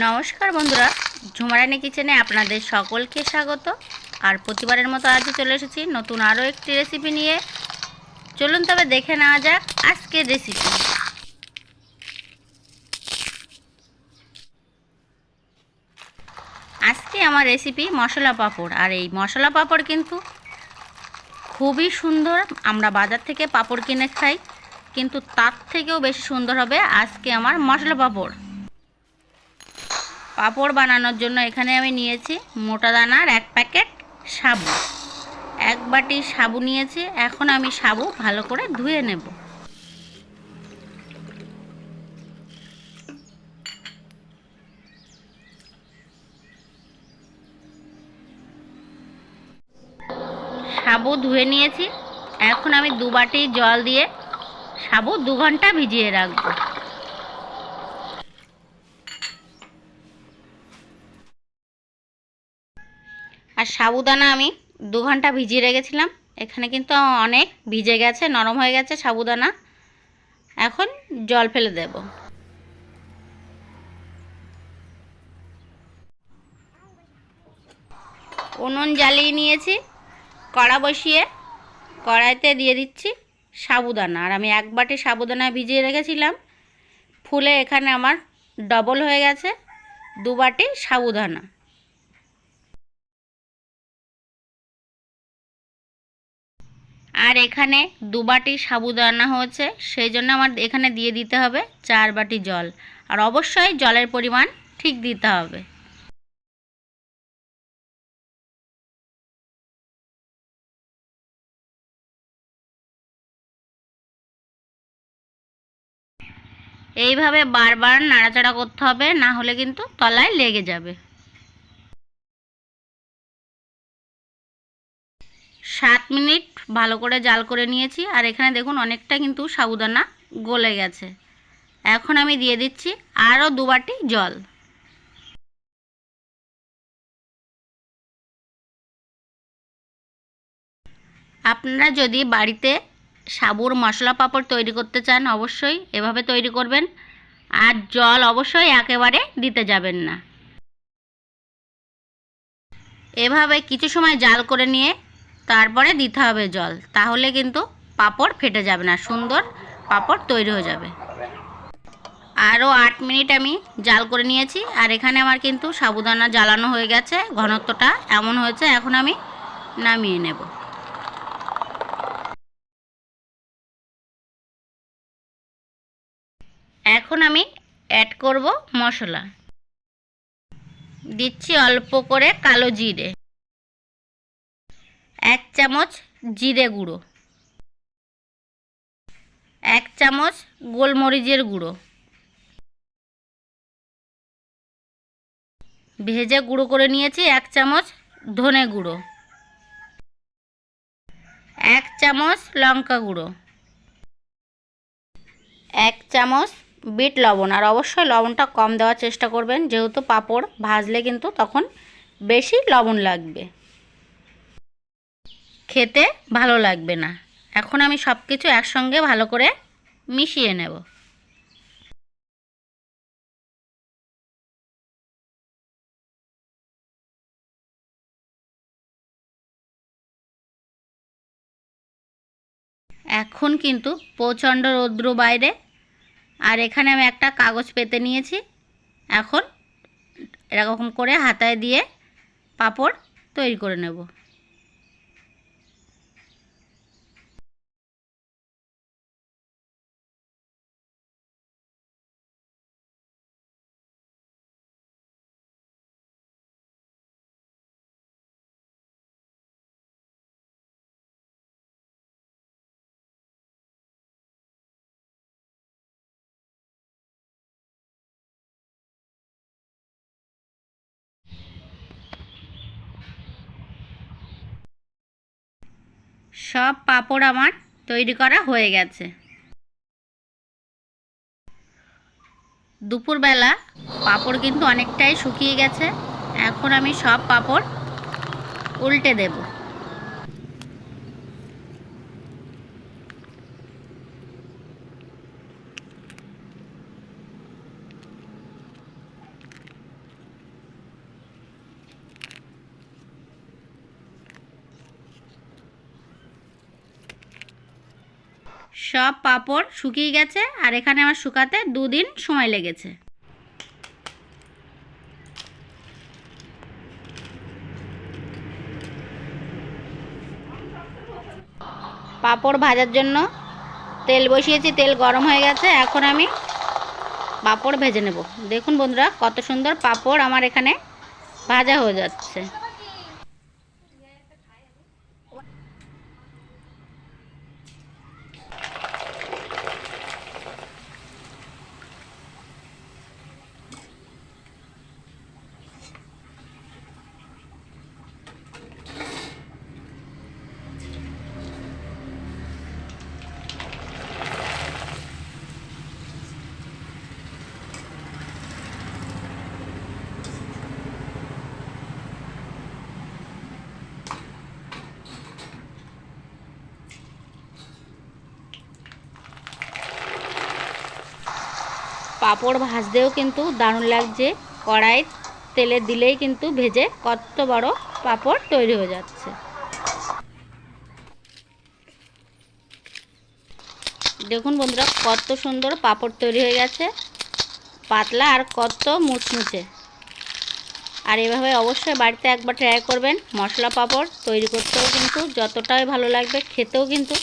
নমস্কার বন্ধুরা, ঝুমারানি কিচেনে আপনাদের সকলকে স্বাগত। আর প্রতিবারের মতো আজও চলে এসেছি নতুন আরও একটি রেসিপি নিয়ে। চলুন তবে দেখে নেওয়া যাক আজকের রেসিপি আজকে আমার রেসিপি মশলা পাঁপড়, আর এই মশলা পাঁপড় কিন্তু খুবই সুন্দর। আমরা বাজার থেকে পাঁপড় কিনে খাই, কিন্তু তার থেকেও বেশি সুন্দর হবে আজকে আমার মশলা পাঁপড়। পাঁপড় বানানোর জন্য এখানে আমি নিয়েছি মোটা দানার এক প্যাকেট সাবু। এক বাটি সাবু নিয়েছি, এখন আমি সাবু ভালো করে ধুয়ে নেব। সাবু ধুয়ে নিয়েছি, এখন আমি দু বাটি জল দিয়ে সাবু দু ঘণ্টা ভিজিয়ে রাখব। আর সাবুদানা আমি দু ঘণ্টা ভিজিয়ে রেখেছিলাম। এখানে কিন্তু অনেক ভিজে গেছে, নরম হয়ে গেছে সাবুদানা। এখন জল ফেলে দেব। উনুন জ্বালিয়ে নিয়েছি, কড়া বসিয়ে কড়াইতে দিয়ে দিচ্ছি সাবুদানা। আর আমি এক বাটি সাবুদানা ভিজিয়ে রেখেছিলাম, ফুলে এখানে আমার ডবল হয়ে গেছে, দু বাটি সাবুদানা। আর এখানে দু বাটি সাবুদানা হয়েছে, সেই জন্য আমার এখানে দিয়ে দিতে হবে চার বাটি জল। আর অবশ্যই জলের পরিমাণ ঠিক দিতে হবে। এইভাবে বারবার নাড়াচাড়া করতে হবে, না হলে কিন্তু তলায় লেগে যাবে। সাত মিনিট ভালো করে জাল করে নিয়েছি। আর এখানে দেখুন অনেকটা কিন্তু সাবুদানা গলে গেছে। এখন আমি দিয়ে দিচ্ছি আরও দু বাটি জল। আপনারা যদি বাড়িতে সাবুর মশলা পাঁপড় তৈরি করতে চান, অবশ্যই এভাবে তৈরি করবেন। আর জল অবশ্যই একেবারে দিতে যাবেন না। এভাবে কিছু সময় জাল করে নিয়ে তারপরে দিতে হবে জল। তাহলে কিন্তু পাপড় ফেটে যাবে না, সুন্দর পাপড় তৈরি হয়ে যাবে। আরও আট মিনিট আমি জাল করে নিয়েছি, আর এখানে আমার কিন্তু সাবুদানা জ্বালানো হয়ে গেছে, ঘনত্বটা এমন হয়েছে, এখন আমি নামিয়ে নেব। এখন আমি অ্যাড করব মশলা। দিচ্ছি অল্প করে কালো জিরে। এক চামচ জিরে গুঁড়ো। এক চামচ গোলমরিচের গুঁড়ো। ভেজে গুঁড়ো করে নিয়েছি এক চামচ ধনে গুঁড়ো। এক চামচ লঙ্কা গুঁড়ো। এক চামচ বিট লবণ। আর অবশ্যই লবণটা কম দেওয়ার চেষ্টা করবেন, যেহেতু পাঁপড় ভাজলে কিন্তু তখন বেশি লবণ লাগবে। খেতে ভালো লাগবে না। এখন আমি সব কিছু একসঙ্গে ভালো করে মিশিয়ে নেব। এখন কিন্তু প্রচণ্ড রৌদ্র বাইরে। আর এখানে আমি একটা কাগজ পেতে নিয়েছি। এখন এরকম করে হাতায় দিয়ে পাপড় তৈরি করে নেব। সব পাপড় আমার তৈরি করা হয়ে গেছে। দুপুরবেলা পাপড় কিন্তু অনেকটাই শুকিয়ে গেছে। এখন আমি সব পাপড় উল্টে দেব। সব পাঁপড় শুকিয়ে গেছে আর এখানে আমার শুকাতে দুদিন সময় লেগেছে। পাঁপড় ভাজার জন্য তেল বসিয়েছি, তেল গরম হয়ে গেছে, এখন আমি পাঁপড় ভেজে নেব। দেখুন বন্ধুরা, কত সুন্দর পাঁপড় আমার এখানে ভাজা হয়ে যাচ্ছে। পাঁপড় ভাজতেও কিন্তু দারুণ লাগছে। কড়াই তেলে দিলেই কিন্তু ভেজে কত বড় পাঁপড় তৈরি হয়ে যাচ্ছে। দেখুন বন্ধুরা, কত সুন্দর পাঁপড় তৈরি হয়ে গেছে। পাতলা আর কত মুচমুচে। আর এভাবে অবশ্যই বাড়িতে একবার ট্রাই করবেন। মশলা পাঁপড় তৈরি করতেও কিন্তু যতটাই ভালো লাগবে, খেতেও কিন্তু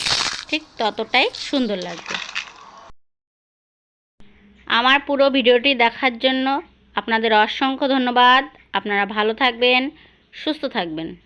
ঠিক ততটাই সুন্দর লাগবে। আমার পুরো ভিডিওটি দেখার জন্য আপনাদের অসংখ্য ধন্যবাদ। আপনারা ভালো থাকবেন সুস্থ থাকবেন।